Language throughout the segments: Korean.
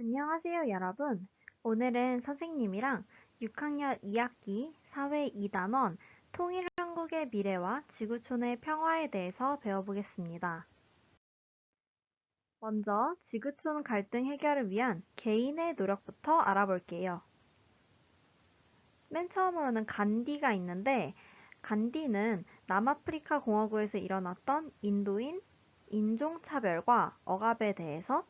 안녕하세요, 여러분. 오늘은 선생님이랑 6학년 2학기 사회 2단원 통일 한국의 미래와 지구촌의 평화에 대해서 배워보겠습니다. 먼저 지구촌 갈등 해결을 위한 개인의 노력부터 알아볼게요. 맨 처음으로는 간디가 있는데 간디는 남아프리카 공화국에서 일어났던 인도인 인종차별과 억압에 대해서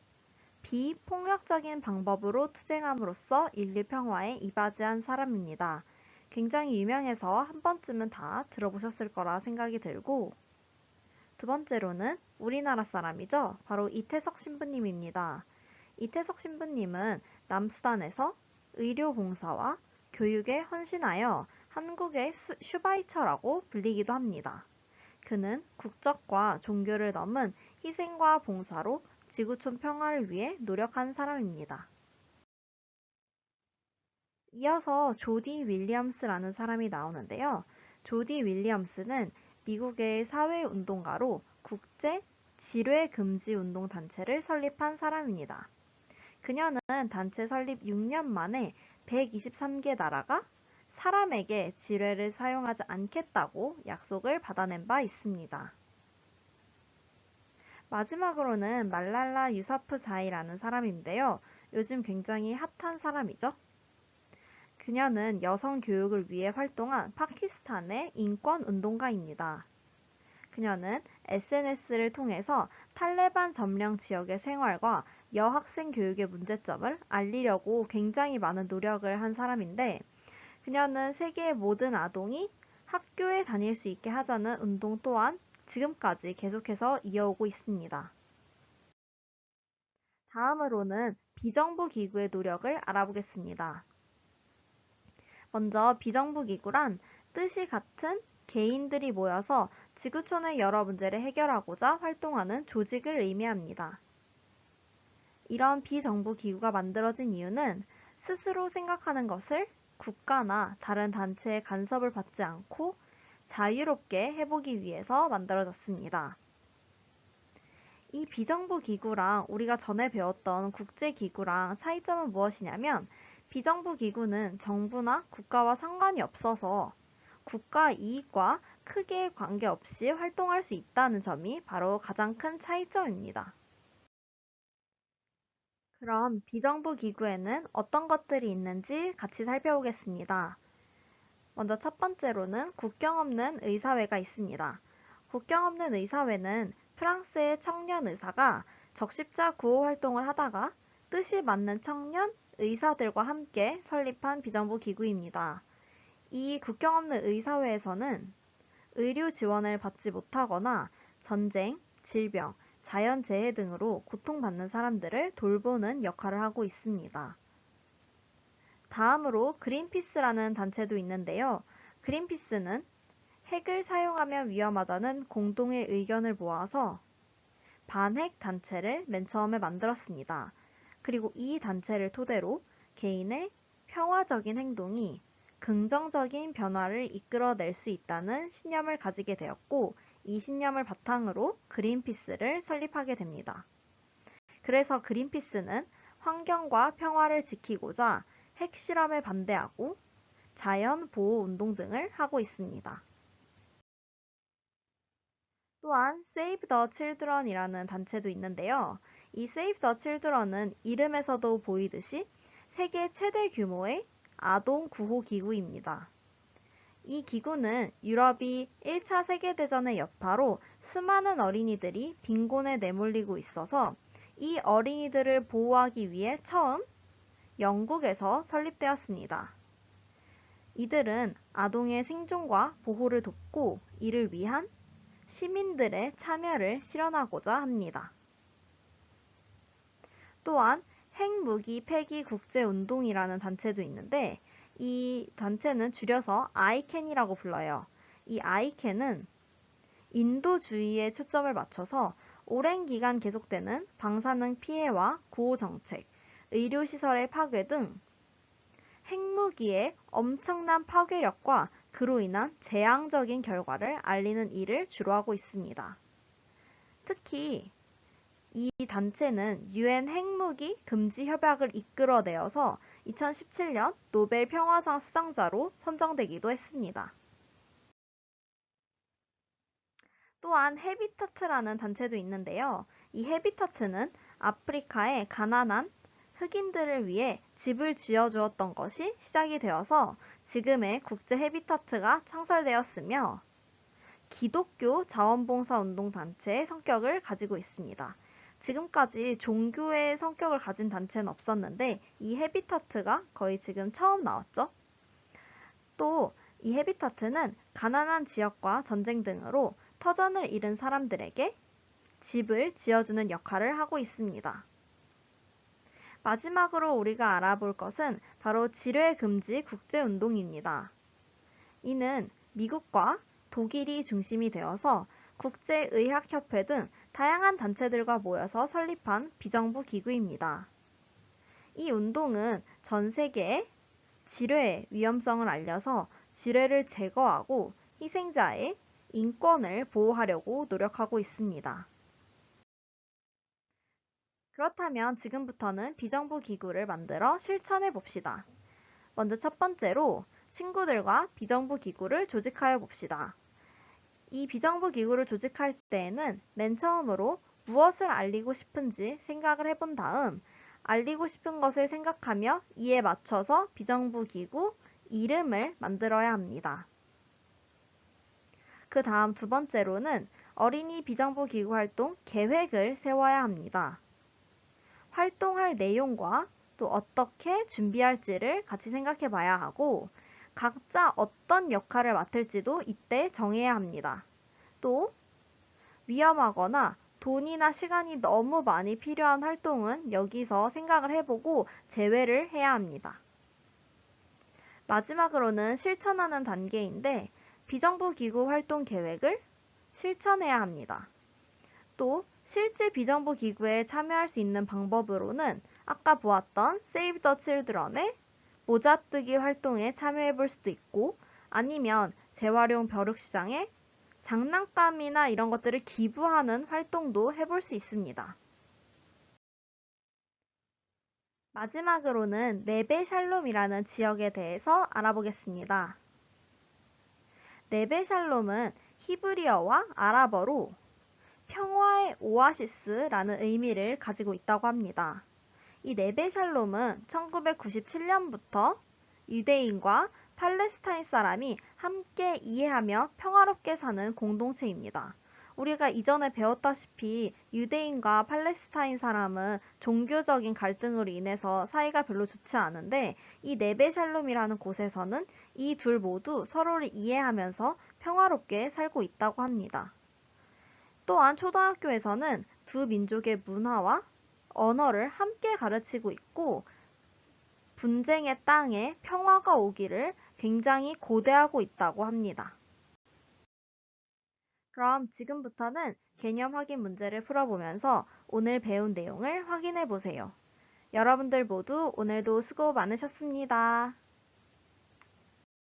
비폭력적인 방법으로 투쟁함으로써 인류 평화에 이바지한 사람입니다. 굉장히 유명해서 한 번쯤은 다 들어보셨을 거라 생각이 들고 두 번째로는 우리나라 사람이죠. 바로 이태석 신부님입니다. 이태석 신부님은 남수단에서 의료 봉사와 교육에 헌신하여 한국의 슈바이처라고 불리기도 합니다. 그는 국적과 종교를 넘은 희생과 봉사로 지구촌 평화를 위해 노력한 사람입니다. 이어서 조디 윌리엄스라는 사람이 나오는데요. 조디 윌리엄스는 미국의 사회운동가로 국제 지뢰 금지 운동 단체를 설립한 사람입니다. 그녀는 단체 설립 6년 만에 123개 나라가 사람에게 지뢰를 사용하지 않겠다고 약속을 받아낸 바 있습니다. 마지막으로는 말랄라 유사프자이라는 사람인데요. 요즘 굉장히 핫한 사람이죠. 그녀는 여성 교육을 위해 활동한 파키스탄의 인권 운동가입니다. 그녀는 SNS를 통해서 탈레반 점령 지역의 생활과 여학생 교육의 문제점을 알리려고 굉장히 많은 노력을 한 사람인데 그녀는 세계의 모든 아동이 학교에 다닐 수 있게 하자는 운동 또한 지금까지 계속해서 이어오고 있습니다. 다음으로는 비정부 기구의 노력을 알아보겠습니다. 먼저 비정부 기구란 뜻이 같은 개인들이 모여서 지구촌의 여러 문제를 해결하고자 활동하는 조직을 의미합니다. 이런 비정부 기구가 만들어진 이유는 스스로 생각하는 것을 국가나 다른 단체의 간섭을 받지 않고 자유롭게 해보기 위해서 만들어졌습니다. 이 비정부 기구랑 우리가 전에 배웠던 국제 기구랑 차이점은 무엇이냐면 비정부 기구는 정부나 국가와 상관이 없어서 국가 이익과 크게 관계없이 활동할 수 있다는 점이 바로 가장 큰 차이점입니다. 그럼 비정부 기구에는 어떤 것들이 있는지 같이 살펴보겠습니다. 먼저 첫 번째로는 국경 없는 의사회가 있습니다. 국경 없는 의사회는 프랑스의 청년 의사가 적십자 구호 활동을 하다가 뜻이 맞는 청년 의사들과 함께 설립한 비정부 기구입니다. 이 국경 없는 의사회에서는 의료 지원을 받지 못하거나 전쟁, 질병, 자연재해 등으로 고통받는 사람들을 돌보는 역할을 하고 있습니다. 다음으로 그린피스라는 단체도 있는데요. 그린피스는 핵을 사용하면 위험하다는 공동의 의견을 모아서 반핵 단체를 맨 처음에 만들었습니다. 그리고 이 단체를 토대로 개인의 평화적인 행동이 긍정적인 변화를 이끌어낼 수 있다는 신념을 가지게 되었고 이 신념을 바탕으로 그린피스를 설립하게 됩니다. 그래서 그린피스는 환경과 평화를 지키고자 핵실험에 반대하고 자연 보호 운동 등을 하고 있습니다. 또한 Save the Children이라는 단체도 있는데요. 이 Save the Children은 이름에서도 보이듯이 세계 최대 규모의 아동 구호 기구입니다. 이 기구는 유럽이 1차 세계대전의 여파로 수많은 어린이들이 빈곤에 내몰리고 있어서 이 어린이들을 보호하기 위해 처음 영국에서 설립되었습니다. 이들은 아동의 생존과 보호를 돕고 이를 위한 시민들의 참여를 실현하고자 합니다. 또한 핵무기 폐기 국제운동이라는 단체도 있는데 이 단체는 줄여서 아이캔이라고 불러요. 이 아이캔은 인도주의에 초점을 맞춰서 오랜 기간 계속되는 방사능 피해와 구호 정책, 의료시설의 파괴 등 핵무기의 엄청난 파괴력과 그로 인한 재앙적인 결과를 알리는 일을 주로 하고 있습니다. 특히 이 단체는 유엔 핵무기 금지 협약을 이끌어내어서 2017년 노벨 평화상 수상자로 선정되기도 했습니다. 또한 헤비타트라는 단체도 있는데요. 이 헤비타트는 아프리카의 가난한 흑인들을 위해 집을 지어 주었던 것이 시작이 되어서 지금의 국제 헤비타트가 창설되었으며 기독교 자원봉사 운동 단체의 성격을 가지고 있습니다. 지금까지 종교의 성격을 가진 단체는 없었는데 이 헤비타트가 거의 지금 처음 나왔죠. 또 이 헤비타트는 가난한 지역과 전쟁 등으로 터전을 잃은 사람들에게 집을 지어주는 역할을 하고 있습니다. 마지막으로 우리가 알아볼 것은 바로 지뢰 금지 국제운동입니다. 이는 미국과 독일이 중심이 되어서 국제의학협회 등 다양한 단체들과 모여서 설립한 비정부 기구입니다. 이 운동은 전 세계에 지뢰의 위험성을 알려서 지뢰를 제거하고 희생자의 인권을 보호하려고 노력하고 있습니다. 그렇다면 지금부터는 비정부 기구를 만들어 실천해 봅시다. 먼저 첫 번째로 친구들과 비정부 기구를 조직하여 봅시다. 이 비정부 기구를 조직할 때에는 맨 처음으로 무엇을 알리고 싶은지 생각을 해본 다음 알리고 싶은 것을 생각하며 이에 맞춰서 비정부 기구 이름을 만들어야 합니다. 그 다음 두 번째로는 어린이 비정부 기구 활동 계획을 세워야 합니다. 활동할 내용과 또 어떻게 준비할지를 같이 생각해 봐야 하고 각자 어떤 역할을 맡을지도 이때 정해야 합니다. 또 위험하거나 돈이나 시간이 너무 많이 필요한 활동은 여기서 생각을 해보고 제외를 해야 합니다. 마지막으로는 실천하는 단계인데 비정부 기구 활동 계획을 실천해야 합니다. 또 실제 비정부 기구에 참여할 수 있는 방법으로는 아까 보았던 Save the Children의 모자뜨기 활동에 참여해 볼 수도 있고 아니면 재활용 벼룩시장에 장난감이나 이런 것들을 기부하는 활동도 해볼 수 있습니다. 마지막으로는 네베 샬롬이라는 지역에 대해서 알아보겠습니다. 네베 샬롬은 히브리어와 아랍어로 평화의 오아시스라는 의미를 가지고 있다고 합니다. 이 네베 샬롬은 1997년부터 유대인과 팔레스타인 사람이 함께 이해하며 평화롭게 사는 공동체입니다. 우리가 이전에 배웠다시피 유대인과 팔레스타인 사람은 종교적인 갈등으로 인해서 사이가 별로 좋지 않은데 이 네베샬롬이라는 곳에서는 이 둘 모두 서로를 이해하면서 평화롭게 살고 있다고 합니다. 또한 초등학교에서는 두 민족의 문화와 언어를 함께 가르치고 있고 분쟁의 땅에 평화가 오기를 굉장히 고대하고 있다고 합니다. 그럼 지금부터는 개념 확인 문제를 풀어보면서 오늘 배운 내용을 확인해 보세요. 여러분들 모두 오늘도 수고 많으셨습니다.